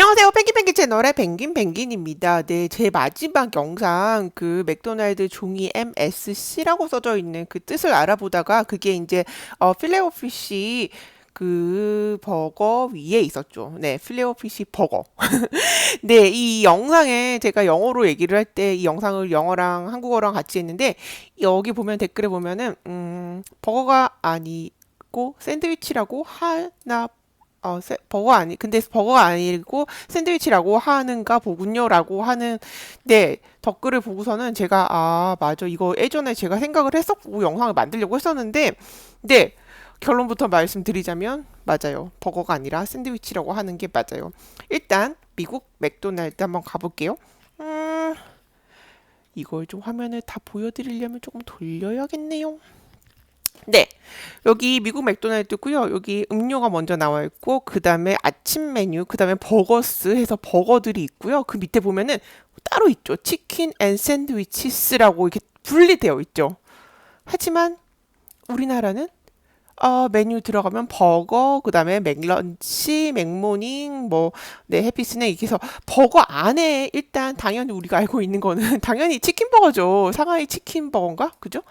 안녕하세요. 펭귄펭귄 채널의 펭귄펭귄입니다. 네, 제 마지막 영상 그 맥도날드 종이 MSC라고 써져 있는 그 뜻을 알아보다가 그게 이제 어 필레오피시 그 버거 위에 있었죠. 네, 필레오피시 버거. 네, 이 영상에 제가 영어로 얘기를 할 때 이 영상을 영어랑 한국어랑 같이 했는데 여기 보면 댓글에 보면은 음, 버거가 아니고 샌드위치라고 하나 어, 세, 버거 아니, 근데 버거가 아니고 샌드위치라고 하는가 보군요라고 하는, 네, 댓글을 보고서는 제가, 아, 맞아. 이거 예전에 제가 생각을 했었고 영상을 만들려고 했었는데, 네, 결론부터 말씀드리자면, 맞아요. 버거가 아니라 샌드위치라고 하는 게 맞아요. 일단, 미국 맥도날드 한번 가볼게요. 음, 이걸 좀 화면을 다 보여드리려면 조금 돌려야겠네요. 네. 여기 미국 맥도날드고요. 여기 음료가 먼저 나와 있고 그다음에 아침 메뉴, 그다음에 버거스 해서 버거들이 있고요. 그 밑에 보면은 따로 있죠. 치킨 앤 샌드위치스라고 이렇게 분리되어 있죠. 하지만 우리나라는 어, 메뉴 들어가면 버거, 그 다음에 맥런치, 맥모닝, 뭐, 네, 해피스낵 이렇게 해서 버거 안에 일단 당연히 우리가 알고 있는 거는 당연히 치킨 버거죠. 상하이 치킨 버거인가? 그죠?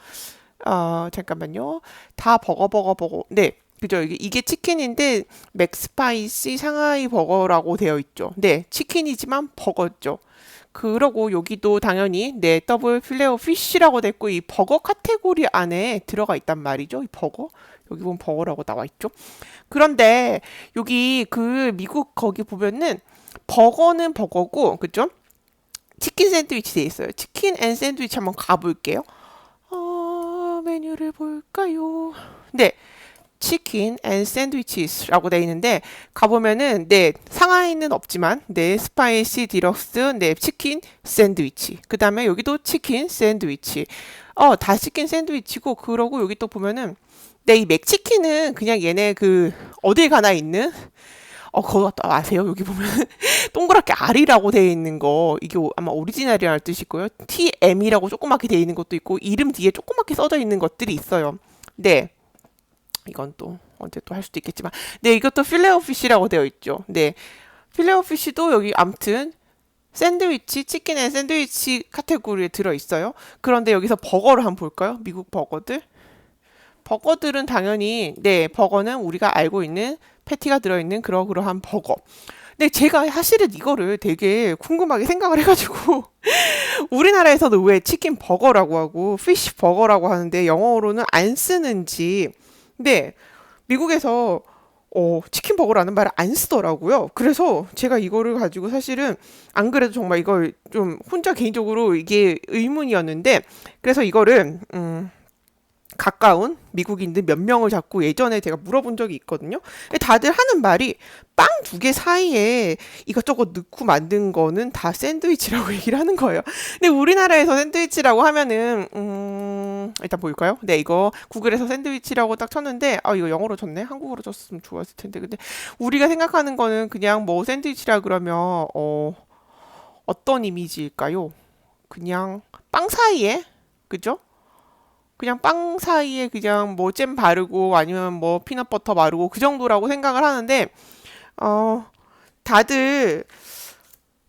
어, 잠깐만요. 다 버거 버거 버거. 네. 그죠? 이게, 이게 치킨인데 맥스파이시 상하이 버거라고 되어 있죠. 네, 치킨이지만 버거죠. 그러고 여기도 당연히 네 더블 필레오 피쉬라고 됐고 이 버거 카테고리 안에 들어가 있단 말이죠. 이 버거 여기 보면 버거라고 나와 있죠. 그런데 여기 그 미국 거기 보면은 버거는 버거고 그죠? 치킨 샌드위치 돼 있어요. 치킨 앤 샌드위치 한번 가볼게요. 어, 메뉴를 볼까요? 네. 치킨 앤 샌드위치스라고 되어 있는데 가보면은 네 상하이는 없지만 네 스파이시 디럭스 네 치킨 샌드위치 그 다음에 여기도 치킨 샌드위치 어다 치킨 샌드위치고 그러고 여기 또 보면은 네 이 맥치킨은 그냥 얘네 그 어딜 가나 있는 어, 그거 아세요? 여기 보면 동그랗게 R이라고 되어 있는 거 이게 아마 오리지널이라는 뜻이고요. TM이라고 조그맣게 되어 있는 것도 있고 이름 뒤에 조그맣게 써져 있는 것들이 있어요. 네. 이건 또 언제 또 할 수도 있겠지만 네, 이것도 필레오피시라고 되어 있죠. 네. 필레오피시도 여기 암튼 샌드위치, 치킨 앤 샌드위치 카테고리에 들어 있어요. 그런데 여기서 버거를 한번 볼까요? 미국 버거들. 버거들은 당연히 네, 버거는 우리가 알고 있는 패티가 들어있는 그러그러한 버거. 근데 제가 사실은 이거를 되게 궁금하게 생각을 해가지고 우리나라에서도 왜 치킨 버거라고 하고 피쉬 버거라고 하는데 영어로는 안 쓰는지 근데 미국에서 어, 치킨 버거라는 말을 안 쓰더라고요. 그래서 제가 이거를 가지고 사실은 안 그래도 정말 이걸 좀 혼자 개인적으로 이게 의문이었는데 그래서 이거를 음 가까운 미국인들 몇 명을 잡고 예전에 제가 물어본 적이 있거든요. 다들 하는 말이 빵 두 개 사이에 이것저것 넣고 만든 거는 다 샌드위치라고 얘기를 하는 거예요. 근데 우리나라에서 샌드위치라고 하면은 음 일단 보일까요? 네 이거 구글에서 샌드위치라고 딱 쳤는데 아 이거 영어로 쳤네. 한국어로 쳤으면 좋았을 텐데 근데 우리가 생각하는 거는 그냥 뭐 샌드위치라 그러면 어 어떤 이미지일까요? 그냥 빵 사이에 그죠? 그냥 빵 사이에 그냥 뭐 잼 바르고 아니면 뭐 피넛버터 바르고 그 정도라고 생각을 하는데 어 다들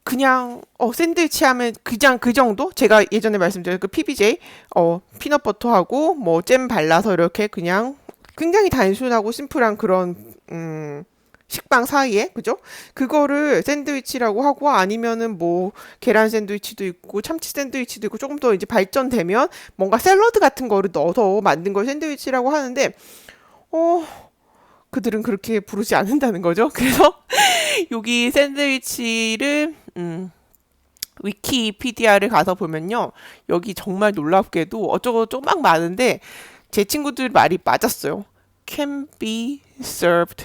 그냥 어 샌드위치 하면 그냥 그 정도? 제가 예전에 말씀드린 그 PBJ 어 피넛 버터하고 뭐 잼 발라서 이렇게 그냥 굉장히 단순하고 심플한 그런 음 식빵 사이에 그죠? 그거를 샌드위치라고 하고 아니면은 뭐 계란 샌드위치도 있고 참치 샌드위치도 있고 조금 더 이제 발전되면 뭔가 샐러드 같은 거를 넣어서 만든 걸 샌드위치라고 하는데 어 그들은 그렇게 부르지 않는다는 거죠. 그래서 여기 샌드위치를 음 위키피디아를 가서 보면요. 여기 정말 놀랍게도 어쩌고저쩌고 막 많은데 제 친구들 말이 맞았어요. can be served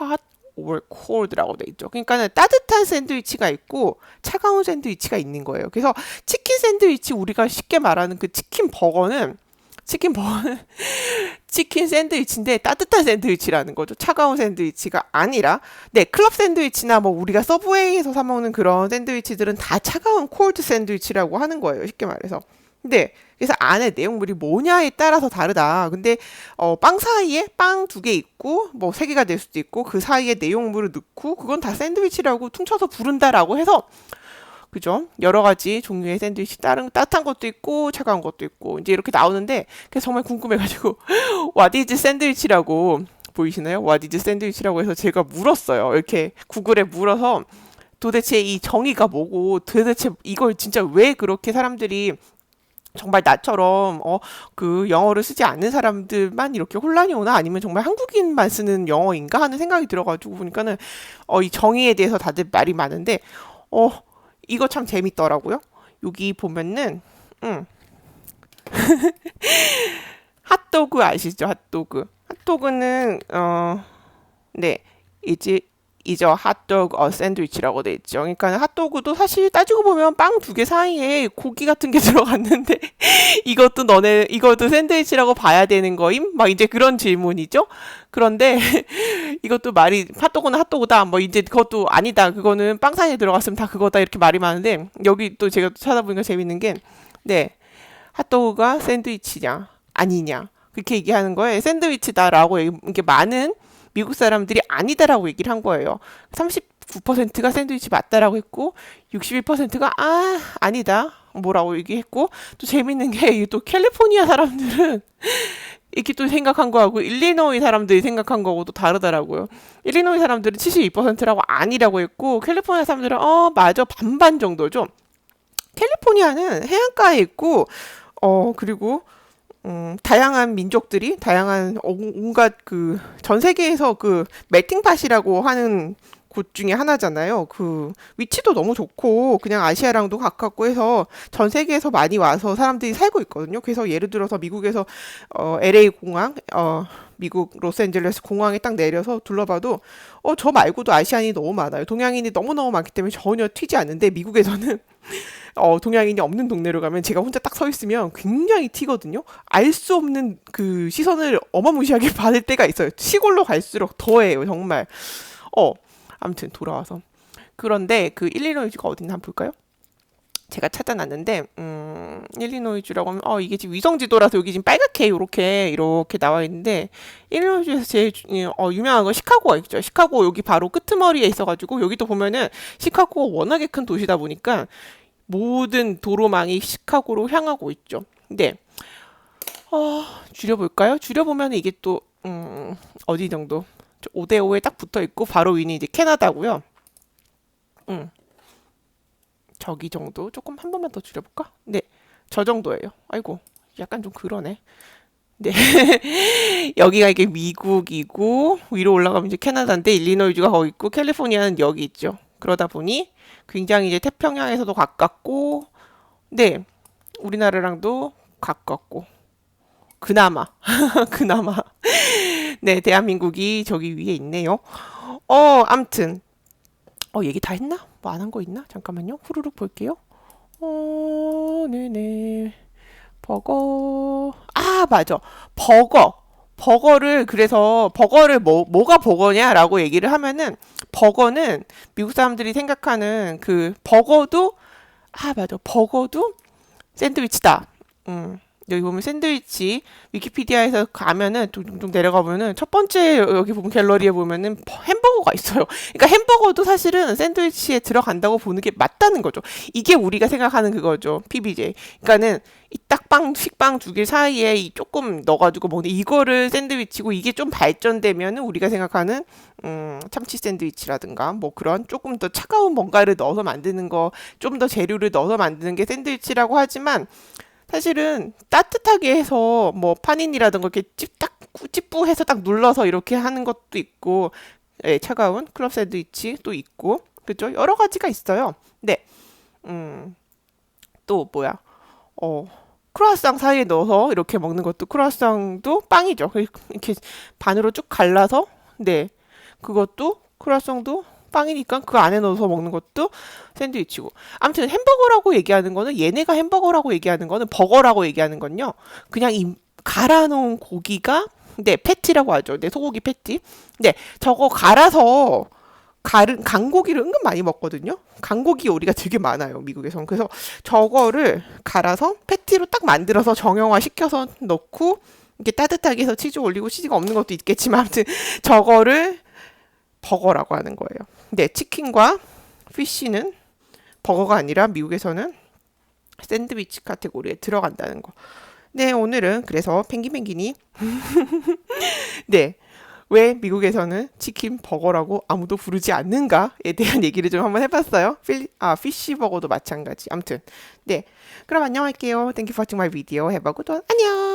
hot or cold라고 돼 있죠. 그러니까는 따뜻한 샌드위치가 있고 차가운 샌드위치가 있는 거예요. 그래서 치킨 샌드위치 우리가 쉽게 말하는 그 치킨 버거는 치킨 버거는 치킨 샌드위치인데 따뜻한 샌드위치라는 거죠. 차가운 샌드위치가 아니라 네 클럽 샌드위치나 뭐 우리가 서브웨이에서 사 먹는 그런 샌드위치들은 다 차가운 콜드 샌드위치라고 하는 거예요. 쉽게 말해서 네. 그래서 안에 내용물이 뭐냐에 따라서 다르다. 근데 어, 빵 사이에 빵 두 개 있고 뭐 세 개가 될 수도 있고 그 사이에 내용물을 넣고 그건 다 샌드위치라고 퉁쳐서 부른다라고 해서 그죠? 여러 가지 종류의 샌드위치 다른 따뜻한 것도 있고 차가운 것도 있고 이제 이렇게 나오는데 그게 정말 궁금해가지고 와디즈 샌드위치라고 보이시나요? 와디즈 샌드위치라고 해서 제가 물었어요. 이렇게 구글에 물어서 도대체 이 정의가 뭐고 도대체 이걸 진짜 왜 그렇게 사람들이 정말 나처럼 어 그 영어를 쓰지 않는 사람들만 이렇게 혼란이 오나 아니면 정말 한국인만 쓰는 영어인가 하는 생각이 들어가지고 보니까는 어 이 정의에 대해서 다들 말이 많은데 어 이거 참 재밌더라고요. 여기 보면은 음 핫도그 아시죠? 핫도그. 핫도그는 어 네. 이제 이저 핫도그 어 샌드위치라고 돼 있죠. 그러니까 핫도그도 사실 따지고 보면 빵 두 개 사이에 고기 같은 게 들어갔는데 이것도 너네 이것도 샌드위치라고 봐야 되는 거임? 막 이제 그런 질문이죠. 그런데 이것도 말이 핫도그는 핫도그다. 뭐 이제 그것도 아니다. 그거는 빵 사이에 들어갔으면 다 그거다. 이렇게 말이 많은데 여기 또 제가 찾아보니까 재밌는 게 네. 핫도그가 샌드위치냐 아니냐 그렇게 얘기하는 거에 샌드위치다라고 이게 많은 미국 사람들이 아니다라고 얘기를 한 거예요. 39%가 샌드위치 맞다라고 했고 61%가 아 아니다 뭐라고 얘기했고 또 재밌는 게 또 캘리포니아 사람들은 이렇게 또 생각한 거하고 일리노이 사람들이 생각한 거하고 또 다르더라고요. 일리노이 사람들은 72%라고 아니라고 했고 캘리포니아 사람들은 어 맞아 반반 정도죠. 캘리포니아는 해안가에 있고 어 그리고 음, 다양한 민족들이 다양한 온갖 그 전 세계에서 그 멜팅팟이라고 하는 곳 중에 하나잖아요. 그 위치도 너무 좋고 그냥 아시아랑도 가깝고 해서 전 세계에서 많이 와서 사람들이 살고 있거든요. 그래서 예를 들어서 미국에서 어 LA 공항 어 미국 로스앤젤레스 공항에 딱 내려서 둘러봐도 어 저 말고도 아시안이 너무 많아요. 동양인이 너무너무 많기 때문에 전혀 튀지 않는데 미국에서는 어, 동양인이 없는 동네로 가면 제가 혼자 딱 서 있으면 굉장히 튀거든요. 알 수 없는 그 시선을 어마무시하게 받을 때가 있어요. 시골로 갈수록 더해요, 정말. 어, 아무튼 돌아와서. 그런데 그 일리노이주가 어딘지 한번 볼까요? 제가 찾아놨는데 음, 일리노이주라고 하면 어 이게 지금 위성 지도라서 여기 지금 빨갛게 이렇게 이렇게 나와 있는데 일리노이주에서 제일 어, 유명한 건 시카고가 있죠. 시카고 여기 바로 끄트머리에 있어가지고 여기도 보면은 시카고가 워낙에 큰 도시다 보니까 모든 도로망이 시카고로 향하고 있죠. 네. 어, 줄여볼까요? 줄여보면 이게 또, 음, 어디 정도? 5대5에 딱 붙어 있고, 바로 위는 이제 캐나다고요 음. 저기 정도? 조금 한 번만 더 줄여볼까? 네. 저 정도예요. 아이고, 약간 좀 그러네. 네. 여기가 이게 미국이고, 위로 올라가면 이제 캐나다인데, 일리노이주가 거기 있고, 캘리포니아는 여기 있죠. 그러다 보니, 굉장히 이제 태평양에서도 가깝고, 네, 우리나라랑도 가깝고, 그나마, 그나마, 네, 대한민국이 저기 위에 있네요. 어, 암튼, 어, 얘기 다 했나? 뭐 안 한 거 있나? 잠깐만요. 후루룩 볼게요. 어, 네네. 버거. 아, 맞아. 버거. 버거를 그래서 버거를 뭐 뭐가 버거냐라고 얘기를 하면은 버거는 미국 사람들이 생각하는 그 버거도 아 맞아 버거도 샌드위치다. 음. 여기 보면 샌드위치 위키피디아에서 가면은 좀 내려가 보면은 첫 번째 여기 보면 갤러리에 보면은 햄버거가 있어요. 그러니까 햄버거도 사실은 샌드위치에 들어간다고 보는 게 맞다는 거죠. 이게 우리가 생각하는 그거죠. PBJ. 그러니까는 이 딱빵 식빵 두 개 사이에 이 조금 넣어가지고 먹는 이거를 샌드위치고 이게 좀 발전되면은 우리가 생각하는 음, 참치 샌드위치라든가 뭐 그런 조금 더 차가운 뭔가를 넣어서 만드는 거 좀 더 재료를 넣어서 만드는 게 샌드위치라고 하지만 사실은 따뜻하게 해서 뭐 파닌이라든가 이렇게 찝딱 찌뿌해서 딱 눌러서 이렇게 하는 것도 있고 예, 차가운 클럽 샌드위치 또 있고 그죠 여러 가지가 있어요. 네, 음또 뭐야 어 크루아상 사이에 넣어서 이렇게 먹는 것도 크루아상도 빵이죠. 이렇게 반으로 쭉 갈라서 네 그것도 크루아상도 빵이니까 그 안에 넣어서 먹는 것도 샌드위치고. 아무튼 햄버거라고 얘기하는 거는 얘네가 햄버거라고 얘기하는 거는 버거라고 얘기하는 건요. 그냥 이 갈아 놓은 고기가 네, 패티라고 하죠. 네, 소고기 패티. 네, 저거 갈아서 가른 강고기를 은근 많이 먹거든요. 강고기 요리가 되게 많아요, 미국에선. 그래서 저거를 갈아서 패티로 딱 만들어서 정형화 시켜서 넣고 이렇게 따뜻하게 해서 치즈 올리고 치즈가 없는 것도 있겠지만 아무튼 저거를 버거라고 하는 거예요. 네, 치킨과 피쉬는 버거가 아니라 미국에서는 샌드위치 카테고리에 들어간다는 거. 네, 오늘은 그래서 펭귄펭귄이 네. 왜 미국에서는 치킨 버거라고 아무도 부르지 않는가에 대한 얘기를 좀 한번 해봤어요. 필, 아, 피쉬 버거도 마찬가지. 아무튼. 네. 그럼 안녕할게요. Thank you for watching my video. Good one. 안녕!